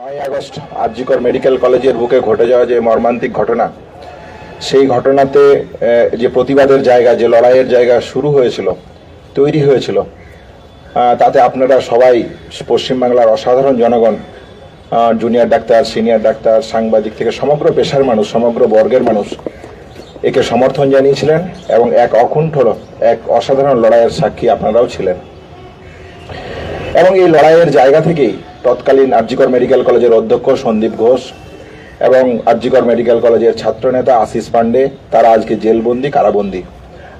নয় August RG Kar medical কলেজের বুকে ঘটে যাওয়া যে মর্মান্তিক ঘটনা, সেই ঘটনাতে যে প্রতিবাদের জায়গা, যে লড়াইয়ের জায়গা শুরু হয়েছিল, তৈরি হয়েছিল তাতে আপনারা সবাই, পশ্চিমবাংলার অসাধারণ জনগণ জুনিয়র ডাক্তার, সিনিয়র ডাক্তার, সাংবাদিক থেকে সমগ্র পেশার মানুষ, সমগ্র বর্গের মানুষ একে সমর্থন জানিয়েছিলেন এবং এক অকুণ্ঠ, এক অসাধারণ লড়াইয়ের সাক্ষী আপনারাও ছিলেন। এবং এই লড়াইয়ের জায়গা থেকেই তৎকালীন আরজিকর মেডিকেল কলেজের অধ্যক্ষ সন্দীপ ঘোষ এবং আরজিকর মেডিকেল কলেজের ছাত্রনেতা আশিস পান্ডে তারা আজকে জেলবন্দি, কারাবন্দি,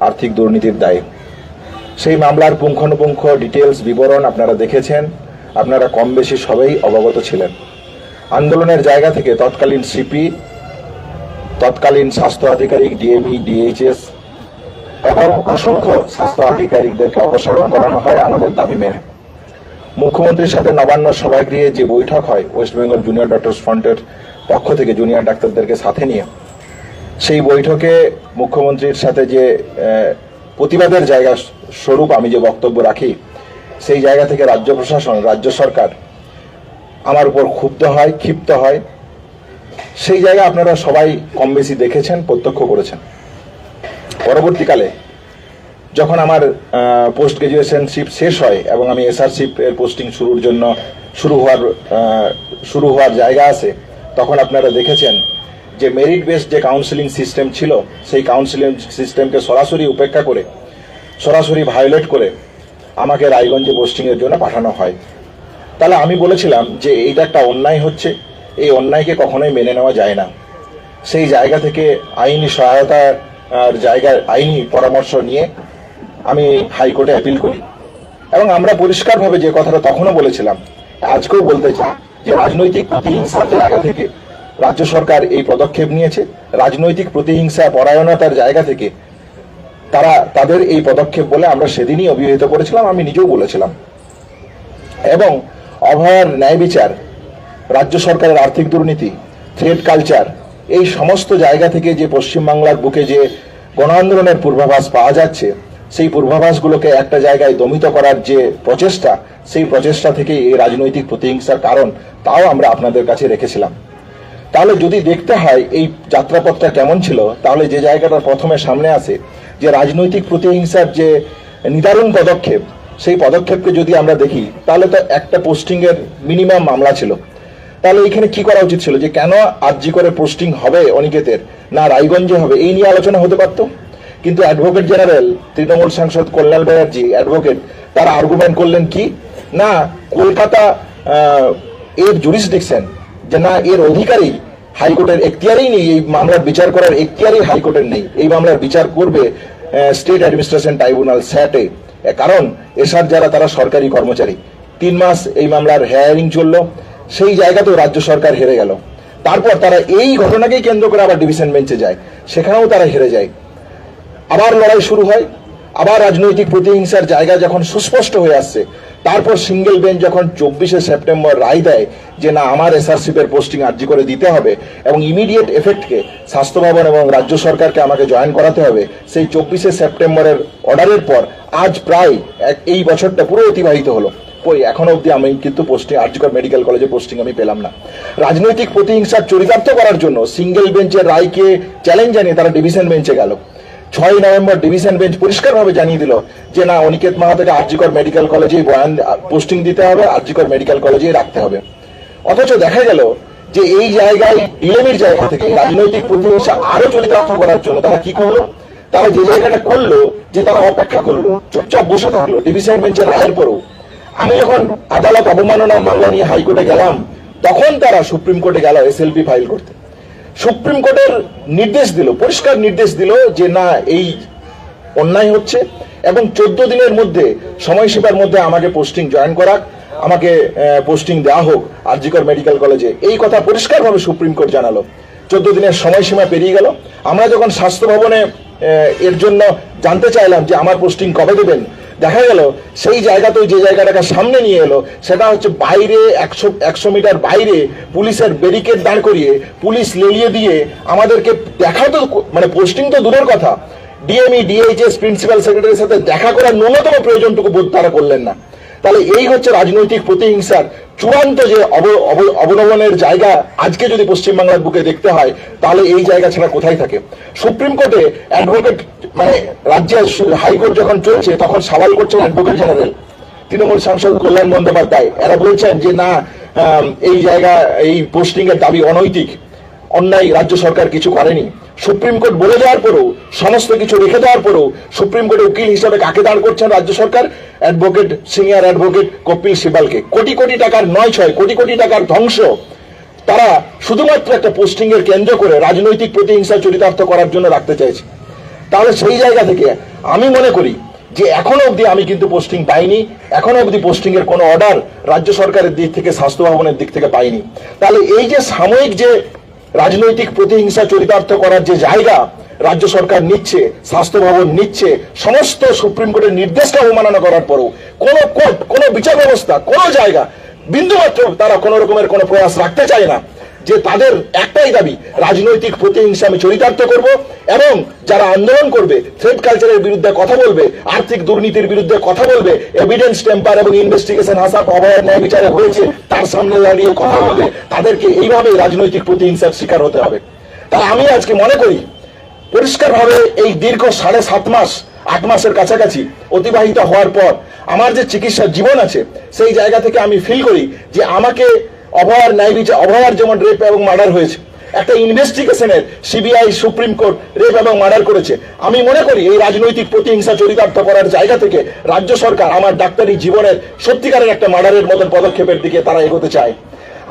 আর্থিক দুর্নীতির দায়ে। সেই মামলার পুঙ্খানুপুঙ্খ ডিটেলস বিবরণ আপনারা দেখেছেন। আপনারা কম বেশি সবাই অবগত ছিলেন। আন্দোলনের জায়গা থেকে তৎকালীন সিপি, তৎকালীন স্বাস্থ্য আধিকারিক ডিএমই, ডিএইচএস, এবং অসংখ্য স্বাস্থ্য আধিকারিকদেরকে অপসারণ করানো হয় আমাদের দাবি মেনে। মুখ্যমন্ত্রীর সাথে নবান্ন সভাগৃহে যে বৈঠক হয় ওয়েস্ট বেঙ্গল জুনিয়র ডক্টরস ফ্রন্টের পক্ষ থেকে জুনিয়র ডাক্তারদেরকে সাথে নিয়ে, সেই বৈঠকে মুখ্যমন্ত্রীর সাথে যে প্রতিবাদের জায়গা স্বরূপ আমি যে বক্তব্য রাখি, সেই জায়গা থেকে রাজ্য প্রশাসন, রাজ্য সরকার আমার উপর ক্ষুব্ধ হয়, ক্ষিপ্ত হয়। সেই জায়গা আপনারা সবাই কম বেশি দেখেছেন, প্রত্যক্ষ করেছেন। পরবর্তীকালে যখন আমার পোস্ট গ্রাজুয়েশনশিপ শেষ হয় এবং আমি এসআরশিপ এর পোস্টিং শুরুর জন্য শুরু হওয়ার শুরু হওয়ার জায়গা আছে তখন আপনারা দেখেছেন যে মেরিট বেসড যে কাউন্সিলিং সিস্টেম ছিল সেই কাউন্সিলিং সিস্টেমকে সরাসরি উপেক্ষা করে সরাসরি ভায়োলেট করে আমাকে রায়গঞ্জে পোস্টিংয়ের জন্য পাঠানো হয়। তাহলে আমি বলেছিলাম যে এইটা একটা অন্যায় হচ্ছে এই অন্যায়কে কখনোই মেনে নেওয়া যায় না। সেই জায়গা থেকে আইনি সহায়তার আহ, জায়গায় আইনি পরামর্শ নিয়ে আমি হাইকোর্টে অ্যাপিল করি। এবং আমরা পরিষ্কারভাবে যে কথাটা তখনও বলেছিলাম, আজকেও বলতে চাই যে রাজনৈতিক প্রতিহিংসার জায়গা থেকে রাজ্য সরকার এই পদক্ষেপ নিয়েছে, রাজনৈতিক প্রতিহিংসা, পরায়ণতার জায়গা থেকে তারা তাদের এই পদক্ষেপ বলে আমরা সেদিনই অভিহিত করেছিলাম, আমি নিজেও বলেছিলাম। এবং অভয়ার ন্যায় বিচার, রাজ্য সরকারের আর্থিক দুর্নীতি, থ্রেড কালচার, এই সমস্ত জায়গা থেকে যে পশ্চিমবাংলার বুকে যে গণ আন্দোলনের পূর্বাভাস পাওয়া যাচ্ছে সেই পূর্বাভাসগুলোকে একটা জায়গায় দমিত করার যে প্রচেষ্টা, সেই প্রচেষ্টা থেকে এই রাজনৈতিক প্রতিহিংসার কারণ, তাও আমরা আপনাদের কাছে রেখেছিলাম। তাহলে যদি দেখতে হয় এই যাত্রাপথটা কেমন ছিল, তাহলে যে জায়গাটা প্রথমে সামনে আসে, যে রাজনৈতিক প্রতিহিংসার যে নিদারুণ পদক্ষেপ, সেই পদক্ষেপকে যদি আমরা দেখি, তাহলে তো একটা পোস্টিংয়ের মিনিমাম মামলা ছিল। তাহলে এখানে কি করা উচিত ছিল? যে কেন আরজি করে পোস্টিং হবে অনিকেতের, না রায়গঞ্জে হবে? এই নিয়ে আলোচনা হতে পারত? কিন্তু অ্যাডভোকেট জেনারেল তৃণমূল সাংসদ কল্যাণ ব্যানার্জি অ্যাডভোকেট তারা আর্গুমেন্ট করলেন কি? না, কলকাতা এর জুরিসডিকশন যে না, এর অধিকারী হাইকোর্টের এখতিয়ারই নেই, এই মামলার বিচার করার এখতিয়ারই হাইকোর্টের নেই। এই মামলার বিচার করবে স্টেট অ্যাডমিনিস্ট্রেশন ট্রাইব্যুনাল স্যাটে কারণ, এসআর যারা, তারা সরকারি কর্মচারী। তিন মাস এই মামলার হেয়ারিং চলল, সেই জায়গাতেও রাজ্য সরকার হেরে গেল। তারপর তারা এই ঘটনাকেই কেন্দ্র করে আবার ডিভিশন বেঞ্চে যায়। সেখানেও তারা হেরে যায়। আবার লড়াই শুরু হয়, আবার রাজনৈতিক প্রতিহিংসার জায়গা যখন সুস্পষ্ট হয়ে আসছে, তারপর সিঙ্গেল বেঞ্চ যখন চব্বিশে সেপ্টেম্বর রায় দেয় যে না, আমার এসআরসিপের পোস্টিং আর্জি করে দিতে হবে এবং ইমিডিয়েট এফেক্টকে স্বাস্থ্য ভবন এবং রাজ্য সরকারকে আমাকে জয়েন করাতে হবে, সেই চব্বিশে সেপ্টেম্বরের অর্ডারের পর আজ প্রায় এই বছরটা পুরো অতিবাহিত হলো। কই, এখনও অবধি আমি কিন্তু পোস্টিং আর্জিকর মেডিকেল কলেজে পোস্টিং আমি পেলাম না। রাজনৈতিক প্রতিহিংসার চরিতার্থ করার জন্য সিঙ্গেল বেঞ্চের রায়কে চ্যালেঞ্জ জানিয়ে তারা ডিভিশন বেঞ্চে গেল। ছয় নভেম্বর ডিভিশন বেঞ্চ পরিষ্কারভাবে জানিয়ে দিল যে না, অনিকেত মাহাতোকে আরজিকর মেডিকেল কলেজেই বয়ান পোস্টিং দিতে হবে, আরজিকর মেডিকেল কলেজেই রাখতে হবে। অথচ দেখা গেল যে এই জায়গায়, ডিলেমির জায়গা থেকে রাজনৈতিক প্রতিহিংসা আরও চরিতার্থ করার জন্য তারা কি করল? তারা যে জায়গাটা করল যে তারা অপেক্ষা করল, চুপচাপ বসে থাকল ডিভিশন বেঞ্চের রায়ের পরেও। আমি যখন আদালত অবমাননা মামলা নিয়ে হাইকোর্টে গেলাম, তখন তারা সুপ্রিম কোর্টে গেল এসএলপি ফাইল করতে। সুপ্রিম কোর্টের নির্দেশ দিল, পরিষ্কার নির্দেশ দিল যে না, এই অন্যায় হচ্ছে এবং চোদ্দ দিনের মধ্যে, সময়সীমার মধ্যে আমাকে পোস্টিং জয়েন করাক, আমাকে পোস্টিং দেওয়া হোক আরজিকর মেডিকেল কলেজে। এই কথা পরিষ্কারভাবে সুপ্রিম কোর্ট জানালো। চোদ্দ দিনের সময়সীমা পেরিয়ে গেল। আমরা যখন স্বাস্থ্য ভবনে এর জন্য জানতে চাইলাম যে আমার পোস্টিং কবে দেবেন দেখা গেল, সেই জায়গাতে যে জায়গাটাকে সামনে নিয়ে এলো, সেটা হচ্ছে বাইরে একশো একশো মিটার বাইরে পুলিশের ব্যারিকেড দাঁড় করিয়ে পুলিশ লেলিয়ে দিয়ে আমাদেরকে দেখা তো মানে পোস্টিং তো দূরের কথা। ডিএমই ডিএইচএস প্রিন্সিপাল সেক্রেটারির সাথে দেখা করার ন্যূনতম প্রয়োজনটুকু বোধ তারা করলেন না। তাহলে এই হচ্ছে রাজনৈতিক প্রতিহিংসার চূড়ান্ত যে অব- অব- অবনমনের জায়গা আজকে যদি পশ্চিমবাংলার বুকে দেখতে হয়, তাহলে এই জায়গা ছাড়া কোথায় থাকে? সুপ্রিম কোর্টে অ্যাডভোকেট মানে রাজ্যের হাইকোর্ট যখন চলছে, তখন সওয়াল করছেন অ্যাডভোকেট জেনারেল তৃণমূল সাংসদ কল্যাণ বন্দ্যোপাধ্যায়। এরা বলছেন যে, না এই জায়গা, এই পোস্টিং এর দাবি অনৈতিক, অন্যায় রাজ্য সরকার কিছু করেনি। সুপ্রিম কোর্ট বলে দেওয়ার পরেও, সমস্ত কিছু রেখে দেওয়ার পরেও সুপ্রিম কোর্টে উকিল হিসাবে কাকে দাঁড় করছেন রাজ্য সরকার? অ্যাডভোকেট, সিনিয়র অ্যাডভোকেট কপিল সিবালকে। কোটি কোটি টাকার নয় ছয়, কোটি কোটি টাকার ধ্বংস। তারা শুধুমাত্র একটা পোস্টিং এর কেন্দ্র করে রাজনৈতিক প্রতিহিংসা চরিতার্থ করার জন্য রাখতে চাইছে। তাহলে সেই জায়গা থেকে আমি মনে করি যে এখনও অবধি আমি কিন্তু পোস্টিং পাইনি, এখনও অবধি পোস্টিং এর কোনো অর্ডার রাজ্য সরকারের দিক থেকে, স্বাস্থ্য ভবনের দিক থেকে পাইনি। তাহলে এই যে সাময়িক যে রাজনৈতিক প্রতিহিংসা চরিতার্থ করার যে জায়গা রাজ্য সরকার নিচ্ছে, স্বাস্থ্য ভবন নিচ্ছে, সমস্ত সুপ্রিম কোর্টের নির্দেশকে অবমাননা করার পরও কোন কোর্ট, কোন বিচার ব্যবস্থা, কোন জায়গা, বিন্দুমাত্র তারা কোন রকমের কোনো প্রয়াস রাখতে চায় না। যে তাদের একটাই দাবি, রাজনৈতিক প্রতিহিংসা আমি চরিতার্থ করব এবং যারা আন্দোলন করবে থ্রেড কালচারের বিরুদ্ধে কথা বলবে, আর্থিক দুর্নীতির বিরুদ্ধে কথা বলবে এভিডেন্স টেম্পার এবং ইনভেস্টিগেশন হাসাপ অভয়ের ন্যায় বিচারে হয়েছে, তার সামনে দাঁড়িয়ে কথা বলবে, তাদেরকে এইভাবে রাজনৈতিক প্রতিহিংসার শিকার হতে হবে। তাই আমি আজকে মনে করি, পরিষ্কারভাবে এই দীর্ঘ সাড়ে সাত মাস, আট মাসের কাছাকাছি অতিবাহিত হওয়ার পর, আমার যে চিকিৎসার জীবন আছে, সেই জায়গা থেকে আমি ফিল করি যে আমাকে অভয়ার ন্যায় বিচার, অভয়ার যেমন রেপ এবং মার্ডার হয়েছে, একটা ইনভেস্টিগেশনের সিবিআই সুপ্রিম কোর্ট রেপ এবং মার্ডার করেছে। আমি মনে করি এই রাজনৈতিক প্রতিহিংসা চরিতার্থ করার জায়গা থেকে রাজ্য সরকার আমার ডাক্তারি জীবনের সত্যিকারের একটা মার্ডারের মতন পদক্ষেপের দিকে তারা এগোতে চায়।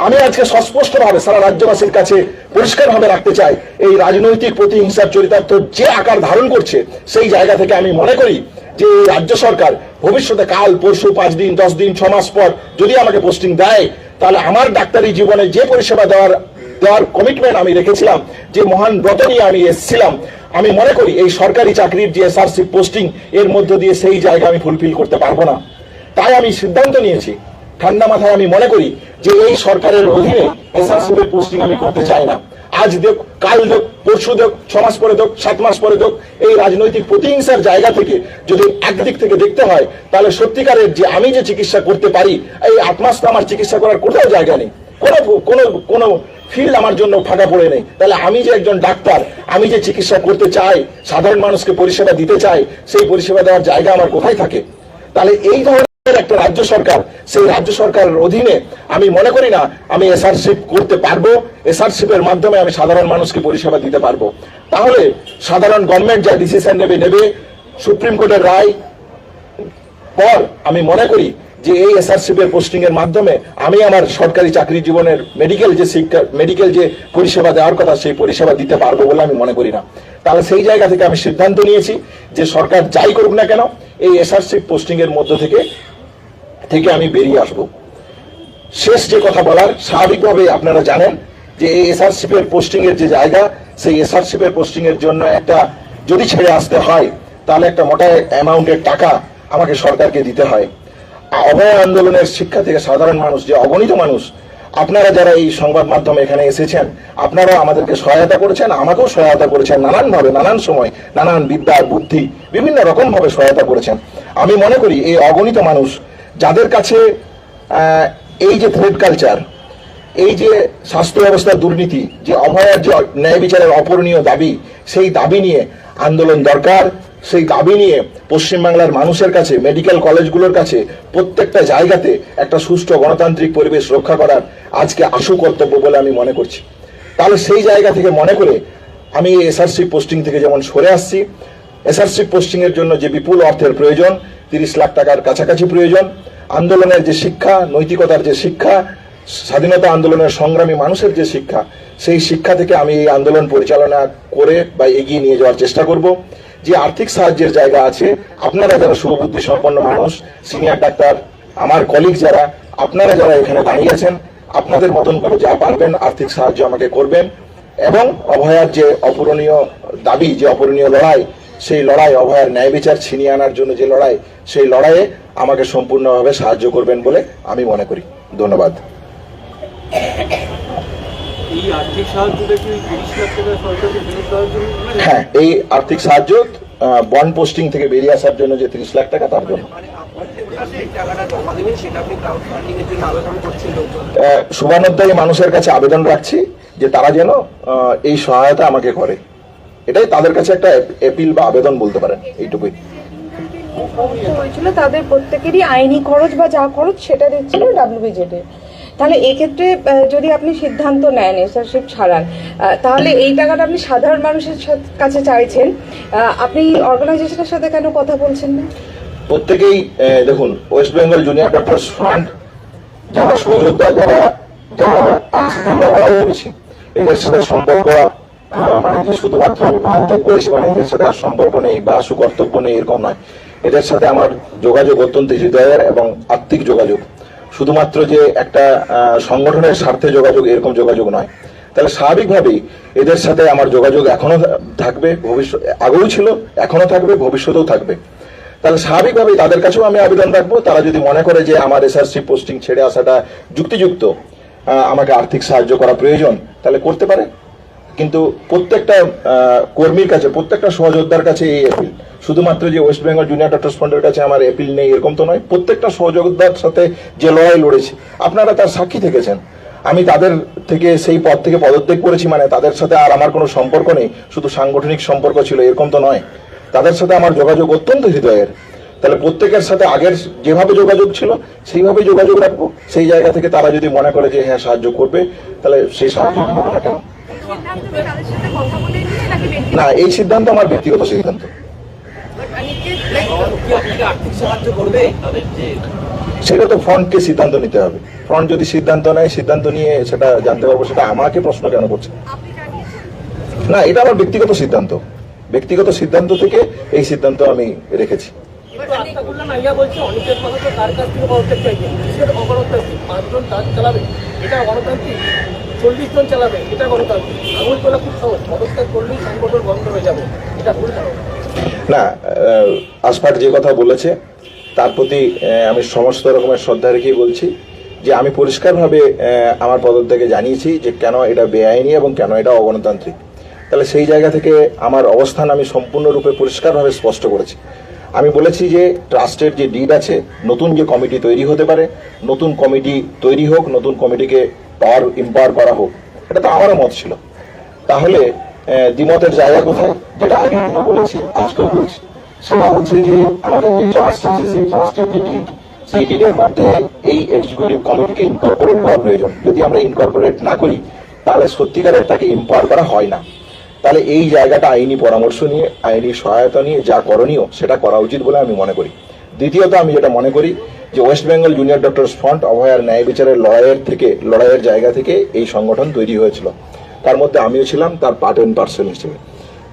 আমি আজকে সস্পষ্টভাবে সারা রাজ্যবাসীর কাছে পরিষ্কারভাবে রাখতে চাই, এই রাজনৈতিক প্রতিহিংসার চরিতার্থ যে আকার ধারণ করছে, সেই জায়গা থেকে আমি মনে করি যে রাজ্য সরকার ভবিষ্যতে কাল, পরশু, পাঁচ দিন, দশ দিন, ছ মাস পর যদি আমাকে পোস্টিং দেয় তাহলে আমার ডাক্তারি জীবনে যে পরিষেবা দেওয়ার দেওয়ার কমিটমেন্ট আমি রেখেছিলাম, যে মহান ব্রত নিয়ে আমি এসেছিলাম, আমি মনে করি এই সরকারি চাকরির যে এসআরসি পোস্টিং এর মধ্য দিয়ে সেই জায়গা আমি ফুলফিল করতে পারব না। তাই আমি সিদ্ধান্ত নিয়েছি, ঠান্ডা মাথায় আমি মনে করি যে এই সরকারের অধীনে এসআরসি পোস্টিং আমি করতে চাই না। আজ দেখ, কাল দেখ, পরশু দেখ, ছ মাস পরে দেখ, সাত মাস পরে দেখ, এই রাজনৈতিক প্রতিহিংসার জায়গা থেকে যদি একদিক থেকে দেখতে হয়, তাহলে সত্যিকারের যে আমি যে চিকিৎসা করতে পারি, এই আট মাস তো আমার চিকিৎসা করার কোথাও জায়গা নেই। কোনো কোনো কোনো ফিল্ড আমার জন্য ফাঁকা পড়ে নেই। তাহলে আমি যে একজন ডাক্তার, আমি যে চিকিৎসা করতে চাই, সাধারণ মানুষকে পরিষেবা দিতে চাই, সেই পরিষেবা দেওয়ার জায়গা আমার কোথায় থাকে? তাহলে এই ধরনের একটা রাজ্য সরকার, সেই রাজ্য সরকারের অধীনে আমি মনে করি না আমি এসআরশিপ করতে পারব। এসআরশিপের মাধ্যমে আমি সাধারণ মানুষকে পরিষেবা দিতে পারব। তাহলে সাধারণ গভর্নমেন্ট যা ডিসিশন নেবে নেবে। সুপ্রিম কোর্টের রায় পর আমি মনে করি যে এই এসআরসিপি এর পোস্টিং এর মাধ্যমে আমি আমার সরকারি চাকরি জীবনের মেডিকেল যে শিক্ষা মেডিকেল যে পরিষেবা দেওয়ার কথা, সেই পরিষেবা দিতে পারব বলে আমি মনে করি না। তাহলে সেই জায়গা থেকে আমি সিদ্ধান্ত নিয়েছি যে সরকার যাই করুক না কেন, এই এসআরসিপ পোস্টিং এর মধ্য থেকে থেকে আমি বেরিয়ে আসব। শেষ যে কথা বলার স্বাভাবিকভাবে আপনারা জানেন যে এই এসআরসিপ এর পোস্টিং এর যে জায়গা, সেই এসআরসিপ এর পোস্টিং এর জন্য একটা, যদি ছেড়ে আসতে হয়, তাহলে একটা মোটা অ্যামাউন্টের টাকা আমাকে সরকারকে দিতে হয়। অভয় আন্দোলনের শিক্ষা থেকে সাধারণ মানুষ, যে অগণিত মানুষ, আপনারা যারা এই সংবাদ মাধ্যমে এখানে এসেছেন আপনারা আমাদেরকে সহায়তা করেছেন, আমাকেও সহায়তা করেছেন নানান ভাবে নানান সময়, নানান বিদ্যা, বুদ্ধি, বিভিন্ন রকম ভাবে সহায়তা করেছেন। আমি মনে করি, এই অগণিত মানুষ যাদের কাছে এই যে থ্রেড কালচার এই যে স্বাস্থ্য ব্যবস্থার দুর্নীতি, যে অভয়ার যে ন্যায় বিচারের অপূরণীয় দাবি, সেই দাবি নিয়ে আন্দোলন দরকার। সেই দাবি নিয়ে পশ্চিমবাংলার মানুষের কাছে মেডিকেল কলেজগুলোর কাছে, প্রত্যেকটা জায়গাতে একটা সুষ্ঠু গণতান্ত্রিক পরিবেশ রক্ষা করার আজকে আশু কর্তব্য বলে আমি মনে করছি। তাহলে সেই জায়গা থেকে মনে করে আমি এসআরসি পোস্টিং থেকে যেমন সরে আসছি, এসআরসি পোস্টিং এর জন্য যে বিপুল অর্থের প্রয়োজন তিরিশ লাখ টাকার কাছাকাছি প্রয়োজন। আন্দোলনের যে শিক্ষা, নৈতিকতার যে শিক্ষা, স্বাধীনতা আন্দোলনের সংগ্রামী মানুষের যে শিক্ষা, সেই শিক্ষা থেকে আমি এই আন্দোলন পরিচালনা করে বা এগিয়ে নিয়ে যাওয়ার চেষ্টা করব। যে আর্থিক সাহায্যের জায়গা আছে, আপনারা যারা শুভবুদ্ধি সম্পন্ন মানুষ, সিনিয়র ডাক্তার, আমার কলিগ যারা, আপনারা যারা এখানে দাঁড়িয়ে আছেন, আপনাদের মতন করে যা পারবেন আর্থিক সাহায্য আমাকে করবেন। এবং অভয়ার যে অপূরণীয় দাবি, যে অপূরণীয় লড়াই সেই লড়াই অভয়ার ন্যায় বিচার ছিনিয়ে আনার জন্য যে লড়াই সেই লড়াইয়ে আমাকে সম্পূর্ণভাবে সাহায্য করবেন বলে আমি মনে করি। ধন্যবাদ। হ্যাঁ? এই আর্থিক সাহায্য বন্ড পোস্টিং থেকে বেরিয়ে আসার জন্য যে তিরিশ লাখ টাকা তার জন্য। মানে আপনার যে সেই টাকাটা জমা দেবেন সেটা আপনি ক্রাউড ফান্ডিং এর জন্য আবেদন করছেন লোকজন। আহ, শুভানুধ্যায়ী মানুষের কাছে আবেদন রাখছি যে তারা যেন এই সহায়তা আমাকে করে। এটাই তাদের কাছে একটা এপিল বা আবেদন বলতে পারেন এইটুকুই। হয়েছিল তাদের প্রত্যেকেরই আইনি খরচ বা যা খরচ সেটা দিচ্ছিল ডাব্লিউবিজেড তাহলে এক্ষেত্রে যদি আপনি সিদ্ধান্ত নেন এসআরশিপ ছাড়ান তাহলে এই টাকাটা আপনি সাধারণ মানুষের কাছে চাইছেন আপনি অর্গানাইজেশনের সাথে কেন কথা বলছেন না? প্রত্যেকেই দেখুন West Bengal junior doctors front যারা সহযোদ্ধা যারা যারা এদের সাথে সম্পর্ক শুধুমাত্র আমি মানে সাথে আর সম্পর্ক নেই বা সুকর্তব্য নেই, এরকম নয়। এদের সাথে আমার যোগাযোগ অত্যন্ত হৃদয়ের এবং আত্মিক যোগাযোগ। শুধুমাত্র যে একটা সংগঠনের স্বার্থে যোগাযোগ, এরকম যোগাযোগ নয়। তাহলে স্বাভাবিকভাবেই এদের সাথে আমার যোগাযোগ এখনও থাকবে, ভবিষ্যৎ, আগেও ছিল, এখনও থাকবে, ভবিষ্যতেও থাকবে। তাহলে স্বাভাবিকভাবেই তাদের কাছেও আমি আবেদন রাখব। তারা যদি মনে করে যে আমার এসআরসি পোস্টিং ছেড়ে আসাটা যুক্তিযুক্ত আমাকে আর্থিক সাহায্য করা প্রয়োজন, তাহলে করতে পারে। কিন্তু প্রত্যেকটা কর্মীর কাছে, প্রত্যেকটা সহযোদ্ধার কাছে এই এপিল শুধুমাত্র যে ওয়েস্ট বেঙ্গল জুনিয়র ডক্টর ফ্রন্টের কাছে আমার এপিল নেই, এরকম তো নয়। প্রত্যেকটা সহযোদ্ধার সাথে যে লড়াই লড়েছে, আপনারা তার সাক্ষী থেকেছেন। আমি তাদের থেকে সেই পদ থেকে পদত্যাগ করেছি মানে তাদের সাথে আর আমার কোনো সম্পর্ক নেই। শুধু সাংগঠনিক সম্পর্ক ছিল, এরকম তো নয়। তাদের সাথে আমার যোগাযোগ অত্যন্ত হৃদয়ের। তাহলে প্রত্যেকের সাথে আগের যেভাবে যোগাযোগ ছিল, সেইভাবে যোগাযোগ রাখব। সেই জায়গা থেকে তারা যদি মনে করে যে হ্যাঁ সাহায্য করবে, তাহলে সেই সাহায্য না, এই সিদ্ধান্ত আমার ব্যক্তিগত সিদ্ধান্ত। সেটা তো ফ্রন্টকে সিদ্ধান্ত নিতে হবে। ফ্রন্ট যদি সিদ্ধান্ত নেয়, সিদ্ধান্ত নিয়ে সেটা জানতে পারব, সেটা আমাকে প্রশ্ন কেন করছে? না, এটা আমার ব্যক্তিগত সিদ্ধান্ত। ব্যক্তিগত সিদ্ধান্ত থেকে এই সিদ্ধান্ত আমি রেখেছি। চল্লিশ জন চালাবে এটা আঙুল তোলা খুব সহজ পদত্যাগ করলেই সংগঠন বন্ধ হয়ে যাবে এটা ভুল না আহ, আসফাক যে কথা বলেছে তার প্রতি আমি সমস্ত রকমের শ্রদ্ধা রেখেই বলছি যে আমি পরিষ্কারভাবে আমার পদত্যাগে জানিয়েছি যে কেন এটা বেআইনি এবং কেন এটা অগণতান্ত্রিক। তাহলে সেই জায়গা থেকে আমার অবস্থান আমি সম্পূর্ণরূপে পরিষ্কারভাবে স্পষ্ট করেছি। আমি বলেছি যে ট্রাস্টের যে ডিড আছে নতুন যে কমিটি তৈরি হতে পারে নতুন কমিটি তৈরি হোক নতুন কমিটিকে পাওয়ার ইম্পাওয়ার করা হোক, এটা তো আমারও মত ছিল। তাহলে দ্বিমতের জায়গা কোথায়? যেটা আগে বলেছি সেটা হচ্ছে যে মধ্যে এই এক্সিকিউটিভ কমিটিকে ইনকর্পোরেট করা প্রয়োজন, যদি আমরা ইনকর্পোরেট না করি, তাহলে সত্যিকারের তাকে ইম্পাওয়ার করা হয় না। তাহলে এই জায়গাটা আইনি পরামর্শ নিয়ে, আইনি সহায়তা নিয়ে, যা করণীয়, সেটা করা উচিত বলে আমি মনে করি। দ্বিতীয়ত আমি যেটা মনে করি যে West Bengal junior doctor front, অভয়ার ন্যায় বিচারের লড়াইয়ের থেকে, লড়াইয়ের জায়গা থেকে এই সংগঠন তৈরি হয়েছিল। তার মধ্যে আমিও ছিলাম, তার পার্ট অ্যান্ড পার্সেল হিসেবে।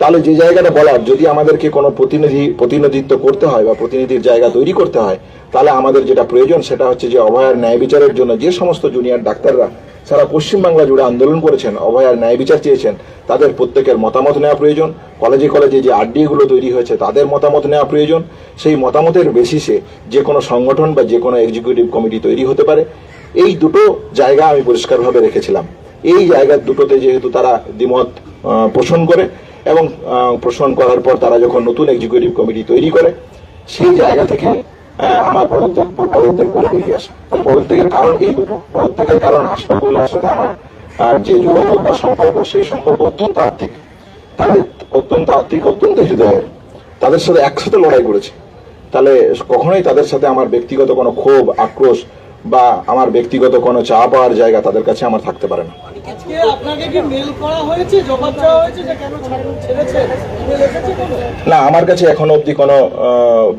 তাহলে যে জায়গাটা বলার, যদি আমাদেরকে কোনো প্রতিনিধি, প্রতিনিধিত্ব করতে হয় বা প্রতিনিধির জায়গা তৈরি করতে হয়, তাহলে আমাদের যেটা প্রয়োজন সেটা হচ্ছে যে অভয়ার ন্যায় বিচারের জন্য যে সমস্ত জুনিয়র ডাক্তাররা সারা পশ্চিমবাংলা জুড়ে আন্দোলন করেছেন অভয়ার ন্যায় বিচার চেয়েছেন, তাদের প্রত্যেকের মতামত নেওয়া প্রয়োজন। কলেজে কলেজে যে আরডিএ গুলো তৈরি হয়েছে, তাদের মতামত নেওয়া প্রয়োজন। সেই মতামতের বেসিসে যে কোনো সংগঠন বা যে কোনো এক্সিকিউটিভ কমিটি তৈরি হতে পারে। এই দুটো জায়গা আমি পরিষ্কারভাবে রেখেছিলাম। এই জায়গা দুটোতে যেহেতু তারা দ্বিমত পোষণ করে এবং পোষণ করার পর তারা যখন নতুন এক্সিকিউটিভ কমিটি তৈরি করে, সেই জায়গা থেকে আমার পদত্যাগ পদত্যাগ করে বেরিয়ে আসে কারণ কি প্রত্যেকের কারণ হাসপাতালের সাথে আমার আর যে যোগাযোগ বা সম্পর্ক সেই সম্পর্ক অত্যন্ত আর্থিক তাদের অত্যন্ত আর্থিক অত্যন্ত হৃদয়ের তাদের সাথে একসাথে লড়াই করেছে। তাহলে কখনোই তাদের সাথে আমার ব্যক্তিগত কোনো ক্ষোভ, আক্রোশ বা আমার ব্যক্তিগত কোনো চা পাওয়ার জায়গা তাদের কাছে আমার থাকতে পারে না। না আমার কাছে এখনও অবধি কোনো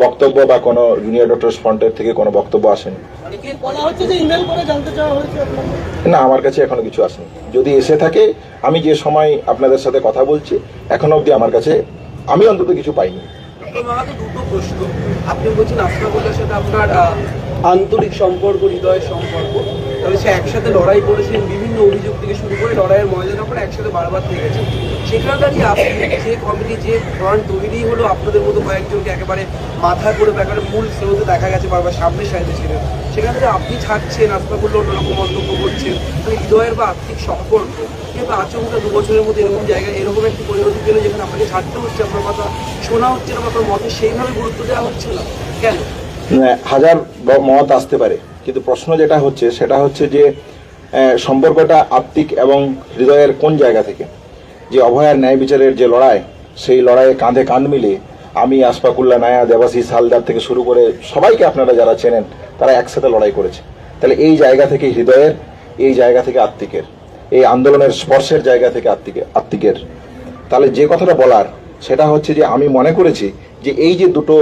বক্তব্য বা কোনো জুনিয়র ডক্টর ফ্রন্টের থেকে কোনো বক্তব্য আসেনি। না আমার কাছে এখনও কিছু আসেনি। যদি এসে থাকে আমি যে সময় আপনাদের সাথে কথা বলছি এখনও অবধি আমার কাছে আমি অন্তত কিছু পাইনি। দুটো প্রশ্ন। আপনি বলছেন আপনার আন্তরিক সম্পর্ক, হৃদয়ের সম্পর্ক। তবে সে একসাথে লড়াই করেছেন বিভিন্ন অভিযোগ থেকে শুরু করে লড়াইয়ের ময়দানে আপনারা একসাথে বারবার থেকে গেছেন সেখানে দাঁড়িয়ে আপনি যে কমিটি যে ফ্রন্ট তৈরি হলো, আপনাদের মতো কয়েকজনকে একেবারে মাথা করে একেবারে মূল স্রোতে দেখা গেছে বারবার সামনে সাইডে ছিলেন। সেখানে আপনি ছাড়ছেন আসপা করলে অন্যরকম মন্তব্য করছেন। হৃদয়ের বা আর্থিক সম্পর্ক কিন্তু আচমকা দু বছরের মধ্যে এরকম জায়গায়, এরকম একটি পরিণতি পেলে যেখানে আপনাকে ছাড়তে হচ্ছে, আপনার কথা শোনা হচ্ছে না আপনার মতে সেইভাবে গুরুত্ব দেওয়া হচ্ছে না। কেন? হাজার মত আসতে পারে, কিন্তু প্রশ্ন যেটা হচ্ছে সেটা হচ্ছে যে সম্পর্কটা আত্মিক এবং হৃদয়ের কোন জায়গা থেকে? যে অভয়ার ন্যায় বিচারের যে লড়াই, সেই লড়াইয়ে কাঁধে কাঁধ মিলিয়ে আমি আসফাকুল্লা নায়া, দেবাশিস হালদার থেকে শুরু করে সবাইকে আপনারা যারা চেনেন, তারা একসাথে লড়াই করেছে। তাহলে এই জায়গা থেকে হৃদয়ের, এই জায়গা থেকে আত্মিকের। এই আন্দোলনের স্পর্শের জায়গা থেকে আত্মিকের আত্মিকের। তাহলে যে কথাটা বলার, সেটা হচ্ছে যে আমি মনে করেছি যে এই যে দুটো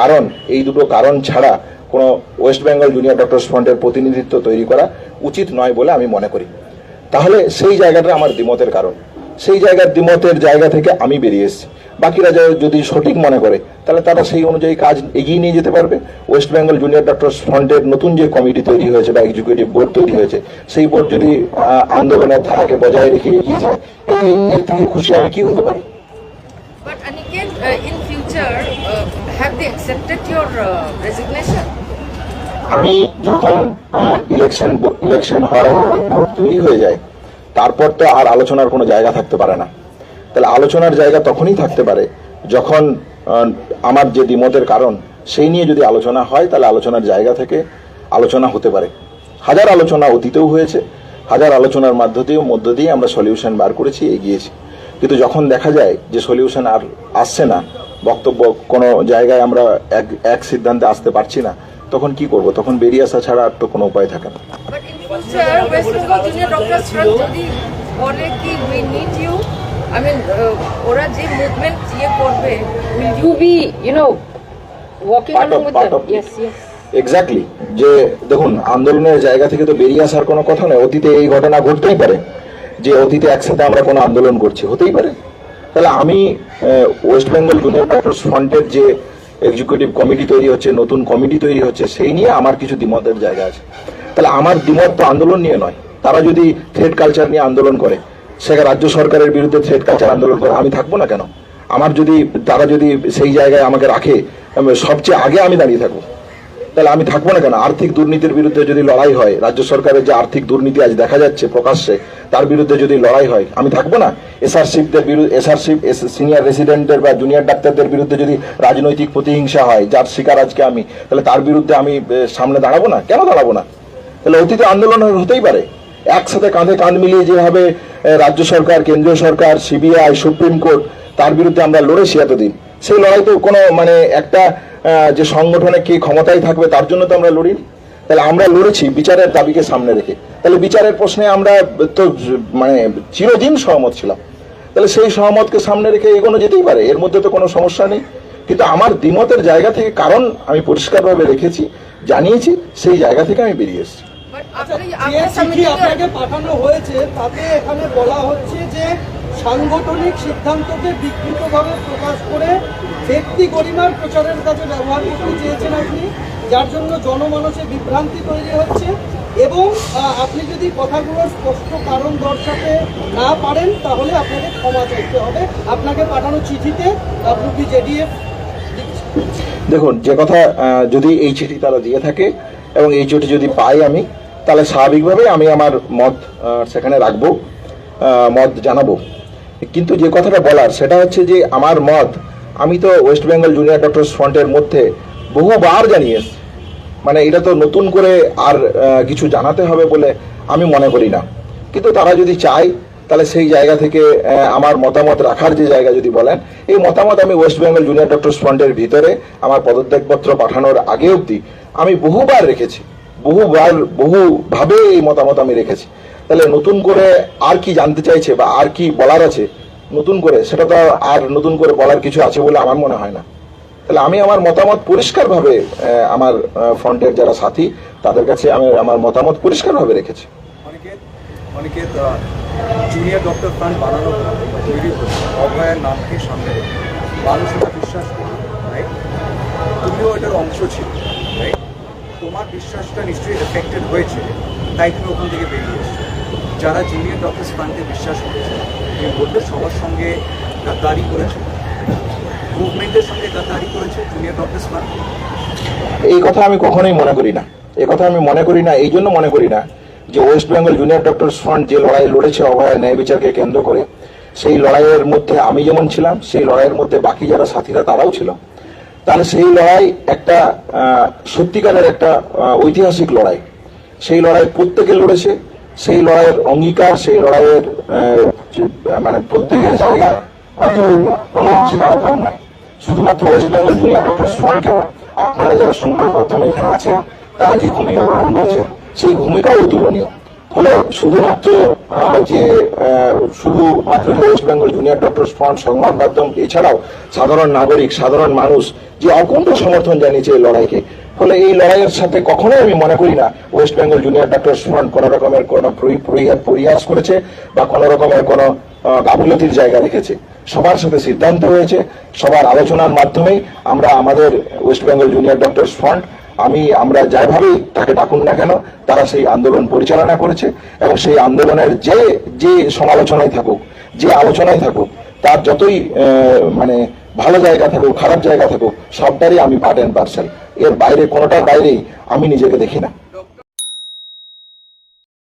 কারণ, এই দুটো কারণ ছাড়া কোনো ওয়েস্ট বেঙ্গল জুনিয়র ডক্টর ফ্রন্টের প্রতিনিধিত্ব তৈরি করা উচিত নয় বলে আমি মনে করি। তাহলে সেই জায়গাটা আমার দ্বিমতের কারণ। সেই জায়গার দ্বিমতের জায়গা থেকে আমি বেরিয়ে এসেছি। বাকিরা যদি সঠিক মনে করে তাহলে তারা সেই অনুযায়ী কাজ এগিয়ে নিয়ে যেতে পারবে। ওয়েস্ট বেঙ্গল জুনিয়র ডক্টর ফ্রন্টের নতুন যে কমিটি তৈরি হয়েছে বা এক্সিকিউটিভ বোর্ড তৈরি হয়েছে সেই বোর্ড যদি আন্দোলনের ধারাকে বজায় রেখে এগিয়ে যায় খুশি আমি কি হতে পারি? But Aniket, uh, in future, uh, have they accepted your uh, resignation? আমি যখন ইলেকশন ইলেকশন ভোট তৈরি হয়ে যায় তারপর তো আর আলোচনার কোনো জায়গা থাকতে পারে না। তাহলে আলোচনার জায়গা তখনই থাকতে পারে যখন আমার যে দ্বিমতের কারণ, সেই নিয়ে যদি আলোচনা হয়, তাহলে আলোচনার জায়গা থেকে আলোচনা হতে পারে। হাজার আলোচনা অতীতেও হয়েছে, হাজার আলোচনার মধ্য দিয়েও, মধ্য দিয়ে আমরা সলিউশন বার করেছি, এগিয়েছি। কিন্তু যখন দেখা যায় যে সলিউশন আর আসছে না, বক্তব্য কোনো জায়গায় আমরা এক এক সিদ্ধান্তে আসতে পারছি না, তখন কি করব? তখন বেরিয়ে আসা ছাড়া আর তো কোনো উপায় থাকে না। Future, West Bengal Junior যদি বলে কি need you, I mean, uh, ওরা যে মুভমেন্ট ইয়ে করবে Part along of- with part them. of it. Yes, yes. Exactly যে দেখুন আন্দোলনের জায়গা থেকে তো বেরিয়ে আসার কোনো কথা নয় অতীতে এই ঘটনা ঘটতেই পারে যে অতীতে একসাথে আমরা কোনো আন্দোলন করছি হতেই পারে তাহলে আমি ওয়েস্ট বেঙ্গল জুনিয়র ডক্টরস ফ্রন্টের যে এক্সিকিউটিভ কমিটি তৈরি হচ্ছে নতুন কমিটি তৈরি হচ্ছে সেই নিয়ে আমার কিছু দ্বিমতের জায়গা আছে তাহলে আমার দ্বিমত তো আন্দোলন নিয়ে নয়। তারা যদি থ্রেড কালচার নিয়ে আন্দোলন করে, সেখানে রাজ্য সরকারের বিরুদ্ধে থ্রেড কালচার আন্দোলন করে, আমি থাকব না কেন? আমার যদি, তারা যদি সেই জায়গায় আমাকে রাখে সবচেয়ে আগে আমি দাঁড়িয়ে থাকব। তাহলে আমি থাকব না কেন? আর্থিক দুর্নীতির বিরুদ্ধে যদি লড়াই হয়, রাজ্য সরকারের যে আর্থিক দুর্নীতি আজ দেখা যাচ্ছে প্রকাশ্যে, তার বিরুদ্ধে যদি লড়াই হয়, আমি থাকব না? এসআরশিপদের বিরুদ্ধে এসআরশিপ সিনিয়র রেসিডেন্টের বা জুনিয়র ডাক্তারদের বিরুদ্ধে যদি রাজনৈতিক প্রতিহিংসা হয়, যার শিকার আজকে আমি, তাহলে তার বিরুদ্ধে আমি সামনে দাঁড়াবো না? কেন দাঁড়াবো না? তাহলে অতীতে আন্দোলন হতেই পারে। একসাথে কাঁধে কাঁধ মিলিয়ে যেভাবে রাজ্য সরকার, কেন্দ্রীয় সরকার, সিবিআই, সুপ্রিম কোর্ট, তার বিরুদ্ধে আমরা লড়েছি এতদিন। সেই লড়াই তো কোনো মানে একটা যে সংগঠনে কে ক্ষমতায় থাকবে তার জন্য তো আমরা লড়িনি। তাহলে আমরা লড়েছি বিচারের দাবিকে সামনে রেখে। তাহলে বিচারের প্রশ্নে আমরা তো মানে চিরদিন সহমত ছিলাম। তাহলে সেই সহমতকে সামনে রেখে এগোনো যেতেই পারে, এর মধ্যে তো কোনো সমস্যা নেই। কিন্তু আমার দ্বিমতের জায়গা থেকে কারণ আমি পরিষ্কারভাবে রেখেছি, জানিয়েছি, সেই জায়গা থেকে আমি বেরিয়ে এসেছি। আচ্ছা, আপনাকে পাঠানো হয়েছে তাতে এখানে বলা হচ্ছে যে সাংগঠনিক সিদ্ধান্তকে বিকৃতভাবে প্রকাশ করে ব্যক্তি গরিমার প্রচারের কাজে ব্যবহার করতে চেয়েছেন আপনি যার জন্য জনমানসে বিভ্রান্তি তৈরি হচ্ছে এবং আপনি যদি কথাগুলোর স্পষ্ট কারণ দর্শাতে না পারেন তাহলে আপনাকে ক্ষমা চাইতে হবে। আপনাকে পাঠানো চিঠিতে ডাব্লিউপি জেডিএফ দেখুন যে কথা যদি এই চিঠি তারা দিয়ে থাকে এবং এই চিঠি যদি পাই আমি তাহলে স্বাভাবিকভাবে আমি আমার মত সেখানে রাখব মত জানাব। কিন্তু যে কথাটা বলার, সেটা হচ্ছে যে আমার মত, আমি তো ওয়েস্ট বেঙ্গল জুনিয়র ডক্টরস ফ্রন্টের মধ্যে বহুবার জানিয়ে মানে এটা তো নতুন করে আর কিছু জানাতে হবে বলে আমি মনে করি না। কিন্তু তারা যদি চায়, তাহলে সেই জায়গা থেকে আমার মতামত রাখার যে জায়গা যদি বলেন, এই মতামত আমি ওয়েস্ট বেঙ্গল জুনিয়র ডক্টরস ফ্রন্টের ভিতরে আমার পদত্যাগপত্র পাঠানোর আগে অবধি আমি বহুবার রেখেছি। বহুবার বহুভাবে এই মতামত আমি রেখেছি। তাহলে নতুন করে আর কি জানতে চাইছে বা আর কি বলার আছে? নতুন করে, সেটা তো আর নতুন করে বলার কিছু আছে বলে আমার মনে হয় না। তাহলে আমি আমার মতামত পরিষ্কারভাবে আমার ফ্রন্টের যারা সাথী, তাদের কাছে আমি আমার মতামত পরিষ্কারভাবে রেখেছি। এটার অংশ ছিল রাইট তোমার বিশ্বাসটা নিশ্চয়ই এফেক্টেড হয়েছে, তাই তুমি ওখান থেকে বেরিয়ে এসছো যারা জুনিয়র ডক্টর্স ফ্রান্টে বিশ্বাস করেছে তুমি বললে সবার সঙ্গে গাদ্দারি করেছে মুভমেন্টের সঙ্গে গাদ্দারি করেছে জুনিয়র ডক্টর্স ফ্রান্ট এই কথা আমি কখনোই মনে করি না। এই কথা আমি মনে করি না, এই জন্য মনে করি না যে West Bengal junior doctors front যে লড়াই লড়েছে অভয় ন্যায় বিচারকে কেন্দ্র করে, সেই লড়াইয়ের মধ্যে আমি যেমন ছিলাম, সেই লড়াইয়ের মধ্যে বাকি যারা সাথীরা তারাও ছিল। তাহলে সেই লড়াই একটা সত্যিকারের একটা ঐতিহাসিক লড়াই। সেই লড়াই প্রত্যেকে লড়েছে, সেই লড়াইয়ের অঙ্গীকার, সেই লড়াইয়ের মানে প্রত্যেকের জায়গা শুধুমাত্র আপনারা যারা আছেন, তারা যে ভূমিকা গ্রহণ সেই ভূমিকাও তুলনীয় ফলে শুধুমাত্র যে আহ, শুধুমাত্র West Bengal junior doctor front সংবাদ মাধ্যম এছাড়াও সাধারণ নাগরিক সাধারণ মানুষ যে অকুণ্ঠ সমর্থন জানিয়েছে এই লড়াইকে। ফলে এই লড়াইয়ের সাথে কখনোই আমি মনে করি না West Bengal junior doctors front কোনো রকমের কোনো প্রই- করেছে বা কোনো রকমের কোনো গাফিলতির জায়গা রেখেছে। সবার সাথে সিদ্ধান্ত হয়েছে সবার আলোচনার মাধ্যমেই আমরা আমাদের West Bengal junior doctors front আমি, আমরা যাইভাবেই তাকে ডাকুন না কেন, তারা সেই আন্দোলন পরিচালনা করেছে এবং সেই আন্দোলনের যে যে সমালোচনায় থাকুক, যে আলোচনায় থাকুক, তার যতই মানে ভালো জায়গা থাকুক, খারাপ জায়গা থাকুক, সবটারই আমি পার্ট অ্যান্ড পার্সেল। এর বাইরে কোনোটার বাইরেই আমি নিজেকে দেখি না।